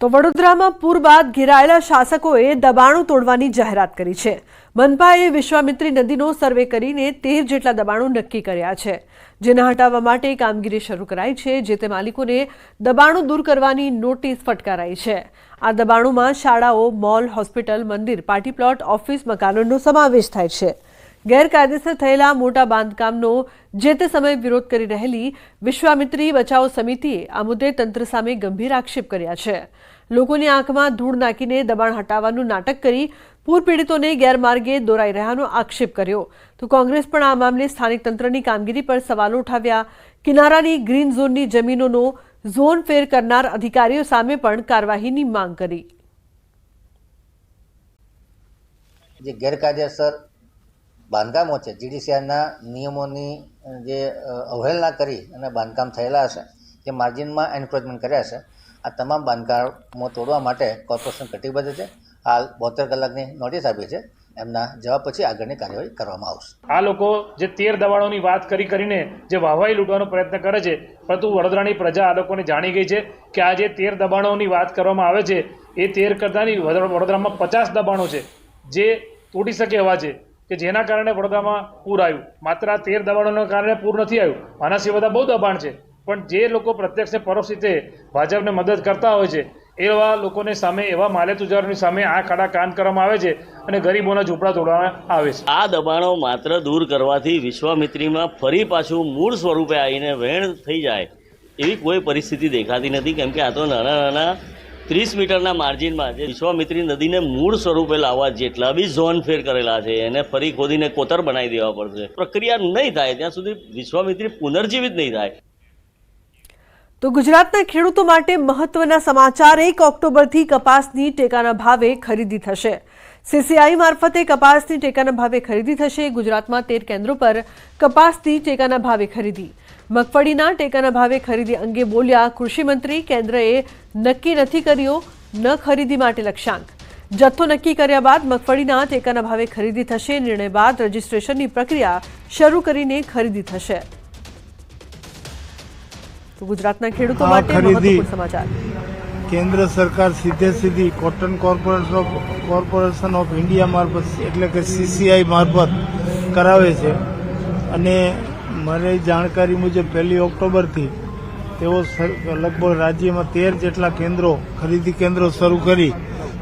તો વડોદરામાં પૂર બાદ ઘેરાયેલા શાસકોએ દબાણો તોડવાની જાહેરાત કરી છે. મનપાએ વિશ્વામિત્રી નદીનો સર્વે કરીને તેર જેટલા દબાણો નક્કી કર્યા છે. જેના હટાવવા માટે કામગીરી શરૂ કરાઈ છે, જે તે માલિકોને દબાણો દૂર કરવાની નોટિસ ફટકારાઈ છે. આ દબાણોમાં શાળાઓ, મોલ, હોસ્પિટલ, મંદિર, પાર્ટી પ્લોટ, ઓફિસ, મકાનોનો સમાવેશ થાય છે. ગેરકાયદેસર થયેલા મોટા બાંધકામનો જે તે સમયે વિરોધ કરી રહેલી વિશ્વામિત્રી બચાવ સમિતિએ આ મુદ્દે તંત્ર સામે ગંભીર આક્ષેપ કર્યા છે. લોકોની આંખમાં ધૂળ નાખીને દબાણ હટાવવાનું નાટક કરી પૂર પીડિતોને ગેરમાર્ગે દોરાઈ રહ્યાનો આક્ષેપ કર્યો. તો કોંગ્રેસ પણ આ મામલે સ્થાનિક તંત્રની કામગીરી પર સવાલો ઉઠાવ્યા. કિનારાની ગ્રીન ઝોનની જમીનોનો ઝોન ફેર કરનાર અધિકારીઓ સામે પણ કાર્યવાહીની માંગ કરી. જે ગેરકાયદેસર બાંધકામો છે. જીડીસીઆરના નિયમોની જે અવહેલના કરી અને બાંધકામ થયેલા હશે, જે માર્જિનમાં એન્ક્રોચમેન્ટ કર્યા છે આ તમામ બાંધકામો તોડવા માટે કોર્પોરેશન કટિબદ્ધ છે. હાલ બોતેર કલાકની નોટિસ આપી છે. એમના જવાબ પછી આગળની કાર્યવાહી કરવામાં આવશે. આ લોકો જે તેર દબાણોની વાત કરી કરીને જે વાહવાઈ લૂંટવાનો પ્રયત્ન કરે છે, પરંતુ વડોદરાની પ્રજા આ લોકોને જાણી ગઈ છે કે આ જે તેર દબાણોની વાત કરવામાં આવે છે, એ તેર કરતાંની વડોદરા- વડોદરામાં પચાસ દબાણો છે, જે તૂટી શકે એવા છે. કે જેના કારણે વડોદરામાં પૂર આવ્યું. માત્ર આ તેર દબાણોના કારણે પૂર નથી આવ્યું. આના સિવાય બધા બહુ દબાણ છે. પણ જે લોકો પ્રત્યક્ષ ને પરોક્ષ રીતે ભાજપને મદદ કરતા હોય છે, એવા લોકોને સામે, એવા માલેતુજારોની સામે આ ખાડા કાન કરવામાં આવે છે અને ગરીબોના ઝૂંપડા તોડવામાં આવે છે. આ દબાણો માત્ર દૂર કરવાથી વિશ્વામિત્રીમાં ફરી પાછું મૂળ સ્વરૂપે આવીને વહેણ થઈ જાય એવી કોઈ પરિસ્થિતિ દેખાતી નથી, કેમ કે આ તો નાના નાના ત્રીસ મીટરના માર્જિનમાં જે વિશ્વામિત્રી નદીને મૂળ સ્વરૂપે લાવવા જેટલા બી ઝોન ફેર કરેલા છે, એને ફરી ખોદીને કોતર બનાવી દેવા પડશે. પ્રક્રિયા નહીં થાય, ત્યાં સુધી વિશ્વામિત્રી પુનર્જીવિત નહીં થાય. તો ગુજરાતના ખેડૂતો માટે મહત્વના સમાચાર, એક ઓક્ટોબરથી કપાસની ટેકાના ભાવે ખરીદી થશે. સીસીઆઈ મારફતે કપાસની ટેકાના ભાવે ખરીદી થશે. ગુજરાતમાં તેર કેન્દ્રો પર કપાસની ટેકાના ભાવે ખરીદી. મગફળીના ટેકાના ભાવે ખરીદી અંગે બોલ્યા કૃષિમંત્રી કેન્દ્રએ નક્કી નથી કર્યો ન ખરીદી માટે લક્ષ્યાંક. જથ્થો નક્કી કર્યા બાદ મગફળીના ટેકાના ભાવે ખરીદી થશે. નિર્ણય બાદ રજીસ્ટ્રેશનની પ્રક્રિયા શરૂ કરીને ખરીદી થશે. તો ગુજરાતના ખેડૂતો માટે મહત્વપૂર્ણ સમાચાર. કેન્દ્ર સરકાર સીધે સીધી cotton corporation of corporation of India મારફત, એટલે કે સીસીઆઈ મારફત કરાવે છે. અને મારી જાણકારી મુજબ પહેલી ઓક્ટોબરથી તેઓ લગભગ રાજ્યમાં તેર જેટલા કેન્દ્રો, ખરીદી કેન્દ્રો શરૂ કરી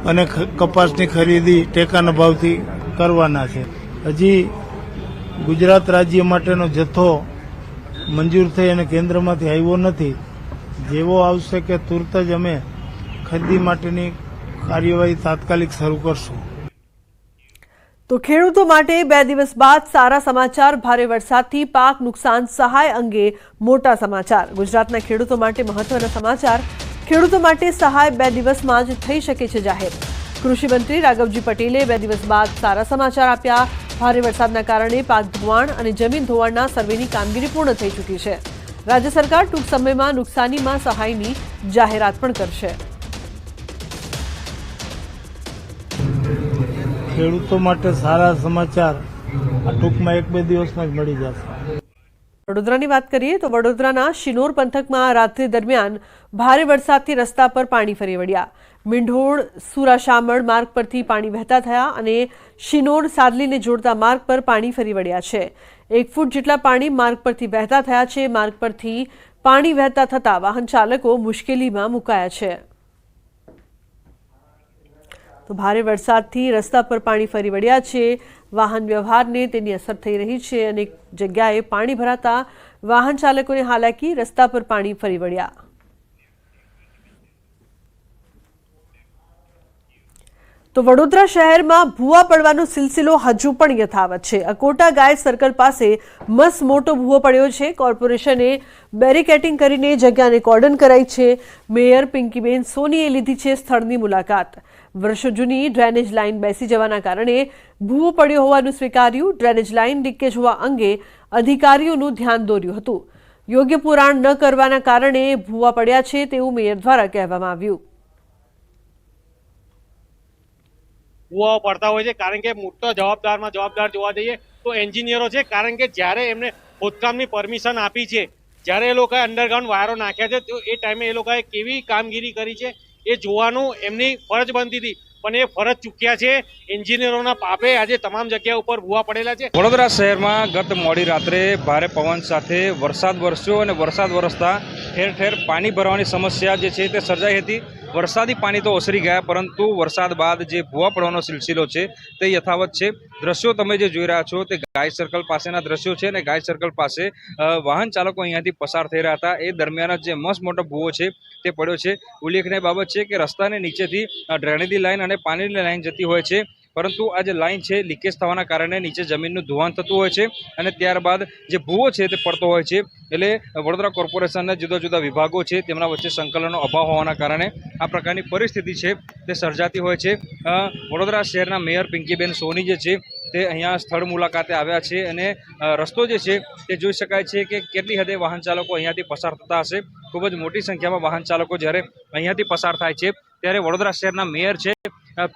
અને કપાસની ખરીદી ટેકાના ભાવથી કરવાના છે. હજી ગુજરાત રાજ્ય માટેનો જથ્થો મંજૂર થઈ અને કેન્દ્રમાંથી આવ્યો નથી. જેવો આવશે કે તુરત જ અમે ખરીદી માટેની કાર્યવાહી તાત્કાલિક શરૂ કરશું. તો ખેડૂતો માટે બે દિવસ બાદ સારા સમાચાર, ભારે વરસાદથી પાક નુકસાન સહાય અંગે મોટા સમાચાર. ગુજરાતના ખેડૂતો માટે મહત્વના સમાચાર, ખેડૂતો માટે સહાય બે દિવસમાં જ થઈ શકે છે જાહેર. કૃષિમંત્રી રાઘવજી પટેલે બે દિવસ બાદ સારા સમાચાર આપ્યા. ભારે વરસાદના કારણે પાક ધોવાણ અને જમીન ધોવાણના સર્વેની કામગીરી પૂર્ણ થઈ ચૂકી છે. રાજ્ય સરકાર ટૂંક સમયમાં નુકસાનીમાં સહાયની જાહેરાત પણ કરશે. ખેડૂતો માટે સારા સમાચાર ટૂંકમાં એક બે દિવસમાં જ મળી જશે. વડોદરાની વાત કરીએ તો વડોદરાના શિનોર પંથકમાં રાત્રિ દરમિયાન ભારે વરસાદથી રસ્તા પર પાણી ફરી વળ્યા. મીંઢોળ સુરાશામળ માર્ગ પરથી પાણી વહેતા થયા અને શિનોર, સાદલીને જોડતા માર્ગ પર પાણી ફરી વળ્યા છે. એક ફૂટ જેટલા પાણી માર્ગ પરથી વહેતા થયા છે. માર્ગ પરથી પાણી વહેતા થતાં વાહન ચાલકો મુશ્કેલીમાં મુકાયા છે. તો ભારે વરસાદથી રસ્તા પર પાણી ફરી વળ્યા છે. વાહન વ્યવહારને તેની અસર થઈ રહી છે. અનેક જગ્યાએ પાણી ભરાતા વાહન ચાલકોને હાલાકી, રસ્તા પર પાણી ફરી વળ્યા. તો વડોદરા શહેરમાં ભૂવા પડવાનો સિલસિલો હજુ પણ યથાવત છે. અકોટા ગાય સર્કલ પાસે મસ્ત મોટો ભૂવો પડ્યો છે. કોર્પોરેશને બેરિકેટિંગ કરીને જગ્યાને કોર્ડન કરાઈ છે. મેયર પિંકીબેન સોનીએ લીધી છે સ્થળની મુલાકાત. વર્ષો જૂની ડ્રેનેજ લાઇન બેસી જવાના કારણે ભૂવો પડ્યો હોવાનું સ્વીકાર્યું. ડ્રેનેજ લાઇન લીકેજ હોવા અંગે અધિકારીઓનું ધ્યાન દોર્યું હતું. યોગ્ય પુરાણ ન કરવાના કારણે ભૂવા પડ્યા છે તેવું મેયર દ્વારા કહેવામાં આવ્યું. ભૂવાઓ પડતા હોય છે, કારણ કે મોટો જવાબદારમાં જવાબદાર જોવા જઈએ તો એન્જિનિયરો છે, કારણ કે જ્યારે એમને ખોદકામની પરમિશન આપી છે, જ્યારે એ લોકોએ અંડરગ્રાઉન્ડ વાયરો નાખ્યા છે, તો એ ટાઈમે એ લોકોએ કેવી કામગીરી કરી છે એ જોવાનું એમની ફરજ બનતી હતી. પણ એ ફરજ ચૂક્યા છે. એન્જિનિયરોના પાપે આજે તમામ જગ્યા ઉપર ભૂવા પડેલા છે. વડોદરા શહેરમાં ગત મોડી રાત્રે ભારે પવન સાથે વરસાદ વરસ્યો અને વરસાદ વરસતા ઠેર ઠેર પાણી ભરવાની સમસ્યા જે છે તે સર્જાઈ હતી. વરસાદી પાણી તો ઓસરી ગયા, પરંતુ વરસાદ બાદ જે ભૂવા પડવાનો સિલસિલો છે, તે યથાવત છે. દ્રશ્યો તમે જે જોઈ રહ્યા છો, તે ગાય સર્કલ પાસેના દ્રશ્યો છે અને ગાય સર્કલ પાસે વાહન ચાલકો અહીંયાથી પસાર થઈ રહ્યા હતા. એ દરમિયાન જે મસ્ત મોટો ભૂવો છે, તે પડ્યો છે. ઉલ્લેખનીય બાબત છે કે રસ્તાની નીચેથી ડ્રેનેજની લાઈન અને પાણીની લાઇન જતી હોય છે. પરંતુ આ જે લાઈન છે, લીકેજ થવાના કારણે નીચે જમીનનું ધોવાણ થતું હોય છે અને ત્યારબાદ જે ભૂવો છે તે પડતો હોય છે. એટલે વડોદરા કોર્પોરેશનના જુદા જુદા વિભાગો છે, તેમના વચ્ચે સંકલનનો અભાવ હોવાના કારણે આ પ્રકારની પરિસ્થિતિ છે તે સર્જાતી હોય છે. વડોદરા શહેરના મેયર પિંકીબેન સોની જે છે, તે અહીંયા સ્થળ મુલાકાતે આવ્યા છે અને રસ્તો જે છે તે જોઈ શકાય છે કે કેટલી હદે વાહન ચાલકો અહીંયાથી પસાર થતા હશે. ખૂબ જ મોટી સંખ્યામાં વાહન ચાલકો જ્યારે અહીંયાથી પસાર થાય છે, ત્યારે વડોદરા શહેરના મેયર છે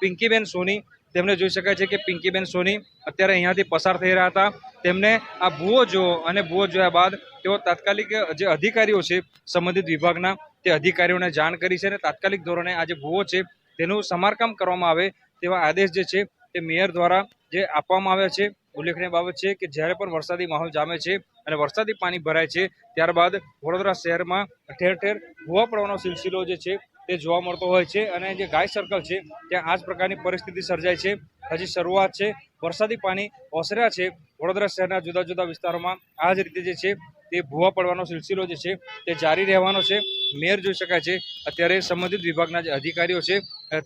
પિંકીબેન સોની તેમને જોઈ શકાય છે કે પિંકીબેન સોની અત્યારે અહીંયાથી પસાર થઈ રહ્યા હતા. તેમને આ ભૂવો જોવો અને ભૂવો જોયા બાદ તેઓ તાત્કાલિક જે અધિકારીઓ છે સંબંધિત વિભાગના તે અધિકારીઓને જાણ કરી છે અને તાત્કાલિક ધોરણે આ જે ભૂવો છે તેનું સમારકામ કરવામાં આવે તેવા આદેશ જે છે તે મેયર દ્વારા જે આપવામાં આવ્યા છે. ઉલ્લેખનીય બાબત છે કે જ્યારે પણ વરસાદી માહોલ જામે છે અને વરસાદી પાણી ભરાય છે, ત્યારબાદ વડોદરા શહેરમાં ઠેર ઠેર ભૂવા પડવાનો સિલસિલો જે છે તે જોવા મળતો હોય છે અને જે ગાય સર્કલ છે, ત્યાં આ જ પ્રકારની પરિસ્થિતિ સર્જાય છે. હજી શરૂઆત છે. વરસાદી પાણી ઓસર્યા છે. વડોદરા શહેરના જુદા જુદા વિસ્તારોમાં આ જ રીતે જે છે, તે ભૂવા પડવાનો સિલસિલો જે છે, તે જારી રહેવાનો છે. મેયર જોઈ શકાય છે, અત્યારે સંબંધિત વિભાગના જે અધિકારીઓ છે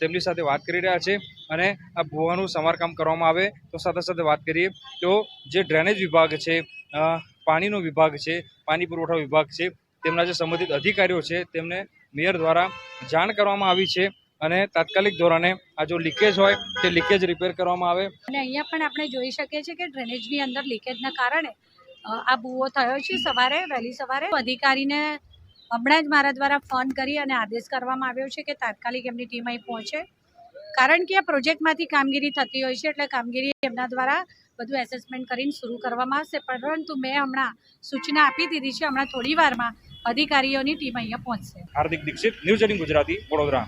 તેમની સાથે વાત કરી રહ્યા છે અને આ ભૂવાનું સમારકામ કરવામાં આવે તો સાથે સાથે વાત કરીએ તો જે ડ્રેનેજ વિભાગ છે પાણીનો વિભાગ છે, પાણી પુરવઠા વિભાગ છે, તેમના જે સંબંધિત અધિકારીઓ છે, તેમને મેયર દ્વારા જાણ કરવામાં આવી છે અને તાત્કાલિક ધોરણે આ જો લીકેજ હોય તે લીકેજ રિપેર કરવામાં આવે. અને અહીંયા પણ આપણે જોઈ શકીએ છીએ કે ડ્રેનેજની અંદર લીકેજના કારણે આ ભૂવો થયો છે. સવારે, વહેલી સવારે અધિકારીને હમણાં જ મારા દ્વારા ફોન કરી અને આદેશ કરવામાં આવ્યો છે કે તાત્કાલિક એમની ટીમ અહીં પહોંચે. કારણ કે આ પ્રોજેક્ટમાંથી કામગીરી થતી હોય છે, એટલે કામગીરી એમના દ્વારા બધું એસેસમેન્ટ કરીને શરૂ કરવામાં આવશે. પરંતુ મેં હમણાં સૂચના આપી દીધી છે, હમણાં થોડી વારમાં અધિકારીઓની ટીમ અહીંયા પહોંચશે. Hardik Dikshit news eighteen Gujarati Vadodara.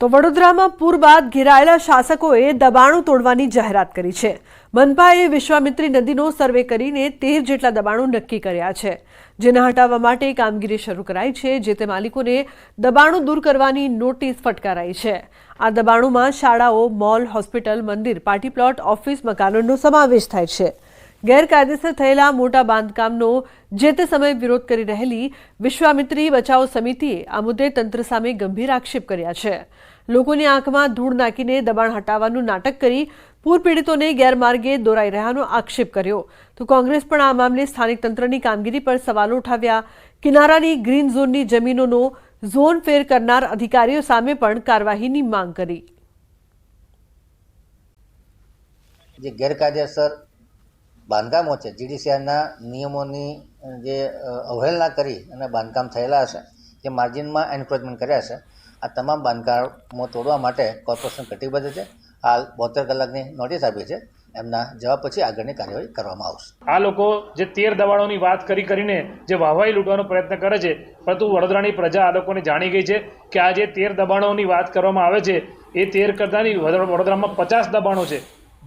તો વડોદરામાં પૂર બાદ ઘેરાયેલા શાસકોએ દબાણો તોડવાની જાહેરાત કરી છે. મનપાએ વિશ્વામિત્રી નદીનો સર્વે કરીને તેર જેટલા દબાણો નક્કી કર્યા છે. જેના હટાવવા માટે કામગીરી શરૂ કરાઈ છે જે તે માલિકોને દબાણો દૂર કરવાની નોટિસ ફટકારાઈ છે. આ દબાણોમાં શાળાઓ મોલ હોસ્પિટલ મંદિર પાર્ટી પ્લોટ ઓફિસ મકાનોનો સમાવેશ થાય છે. ગેરકાયદેસર થયેલા મોટા બાંધકામનો જે તે સમયે વિરોધ કરી રહેલી વિશ્વામિત્રી બચાવ સમિતિએ આ મુદ્દે તંત્ર સામે ગંભીર આક્ષેપ કર્યા છે. લોકોની આંખમાં ધૂળ નાખીને દબાણ હટાવવાનું નાટક કરી પૂર પીડિતોને ગેરમાર્ગે દોરાઈ રહ્યાનો આક્ષેપ કર્યો. તો કોંગ્રેસ પણ આ મામલે સ્થાનિક તંત્રની કામગીરી પર સવાલો ઉઠાવ્યા. કિનારાની ગ્રીન ઝોનની જમીનોનો ઝોન ફેર કરનાર અધિકારીઓ સામે પણ કાર્યવાહીની માંગ કરી. જે ગેરકાયદેસર બાંધકામો છે. જીડીસીઆરના નિયમોની જે અવહેલના કરી અને બાંધકામ થયેલા હશે, જે માર્જિનમાં એન્ક્રોચમેન્ટ કર્યા છે આ તમામ બાંધકામો તોડવા માટે કોર્પોરેશન કટિબદ્ધ છે. હાલ બોતેર કલાકની નોટિસ આપી છે. એમના જવાબ પછી આગળની કાર્યવાહી કરવામાં આવશે. આ લોકો જે તેર દબાણોની વાત કરી કરીને જે વાહવાઈ લૂંટવાનો પ્રયત્ન કરે છે, પરંતુ વડોદરાની પ્રજા આ લોકોને જાણી ગઈ છે કે આ જે તેર દબાણોની વાત કરવામાં આવે છે, એ તેર કરતાં નહીં વડોદરામાં પચાસ દબાણો છે,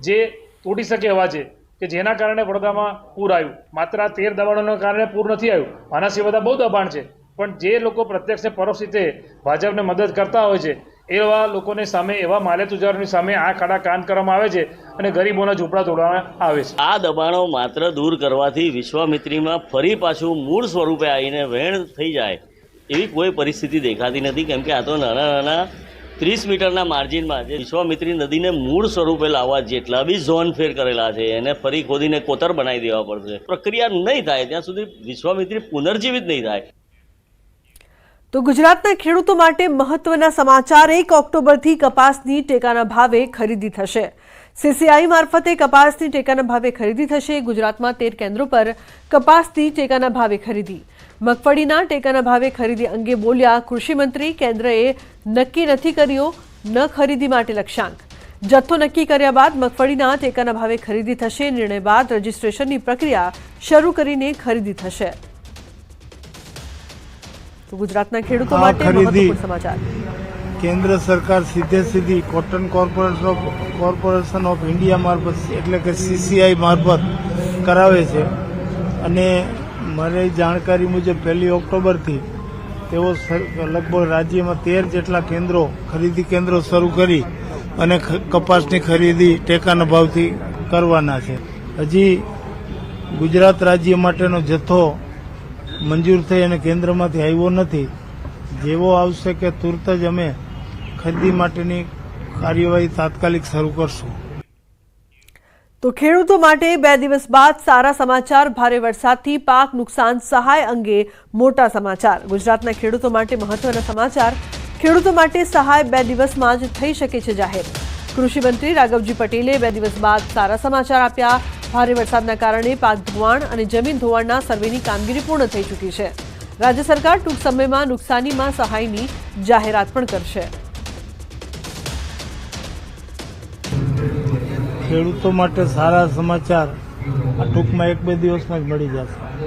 જે તૂટી શકે એવા છે. કે જેના કારણે વડોદરામાં પૂર આવ્યું. માત્ર આ તેર દબાણોના કારણે પૂર નથી આવ્યું. આના સિવાય બધા બહુ દબાણ છે. પણ જે લોકો પ્રત્યક્ષ પરોક્ષ રીતે ભાજપને મદદ કરતા હોય છે, એવા લોકોને સામે, એવા માલેતુજારોની સામે આ ખાડા કાન કરવામાં આવે છે અને ગરીબોના ઝૂંપડા તોડવામાં આવે છે. આ દબાણો માત્ર દૂર કરવાથી વિશ્વામિત્રીમાં ફરી પાછું મૂળ સ્વરૂપે આવીને વહેણ થઈ જાય એવી કોઈ પરિસ્થિતિ દેખાતી નથી, કેમ કે આ તો નાના નાના ત્રીસ મીટરના માર્જિનમાં જે વિશ્વામિત્રી નદીને મૂળ સ્વરૂપે લાવવા જેટલા બી ઝોન ફેર કરેલા છે, એને ફરી ખોદીને કોતર બનાવી દેવા પડશે. પ્રક્રિયા નહીં થાય, ત્યાં સુધી વિશ્વામિત્રી પુનર્જીવિત નહીં થાય. તો ગુજરાતના ખેડૂતો માટે મહત્વના સમાચાર, એક ઓક્ટોબરથી કપાસની ટેકાના ભાવે ખરીદી થશે. સીસીઆઈ મારફતે કપાસની ટેકાના ભાવે ખરીદી થશે. ગુજરાતમાં તેર કેન્દ્રો પર કપાસની ટેકાના ભાવે ખરીદી. મગફળીના ટેકાના ભાવે ખરીદી અંગે બોલ્યા કૃષિમંત્રી કેન્દ્રએ નક્કી નથી કર્યો ન ખરીદી માટે લક્ષ્યાંક. જથ્થો નક્કી કર્યા બાદ મગફળીના ટેકાના ભાવે ખરીદી થશે નિર્ણય બાદ રજીસ્ટ્રેશનની પ્રક્રિયા શરૂ કરીને ખરીદી થશે. તો ગુજરાતના ખેડૂતો માટે મહત્વપૂર્ણ સમાચાર. કેન્દ્ર સરકાર સીધે સીધી cotton corporation of corporation of India મારફત એટલે કે સીસીઆઈ મારફત કરાવે છે. અને મારી જાણકારી મુજબ પહેલી ઓક્ટોબરથી તેઓ લગભગ રાજ્યમાં તેર જેટલા કેન્દ્રો, ખરીદી કેન્દ્રો શરૂ કરી અને કપાસની ખરીદી ટેકાના ભાવથી કરવાના છે. હજી ગુજરાત રાજ્ય માટેનો જથ્થો મંજૂર થઈ અને કેન્દ્રમાંથી આવ્યો નથી. જેવો આવશે કે તુરત જ અમે ખરીદી માટેની કાર્યવાહી તાત્કાલિક શરૂ કરશું. તો ખેડૂતો માટે બે દિવસ બાદ સારા સમાચાર, ભારે વરસાદથી પાક નુકસાન સહાય અંગે મોટા સમાચાર. ગુજરાતના ખેડૂતો માટે મહત્વના સમાચાર, ખેડૂતો માટે સહાય બે દિવસમાં જ થઈ શકે છે જાહેર. કૃષિ મંત્રી રાઘવજી પટેલે બે દિવસ બાદ સારા સમાચાર આપ્યા. ભારે વરસાદના કારણે પાક ધોવાણ અને જમીન ધોવાણના સર્વેની કામગીરી પૂર્ણ થઈ ચૂકી છે. રાજ્ય સરકાર ટૂંક સમયમાં નુકસાનીમાં સહાયની જાહેરાત પણ કરશે. ખેડૂતો માટે સારા સમાચાર આ ટૂંકમાં એક બે દિવસમાં જ મળી જશે.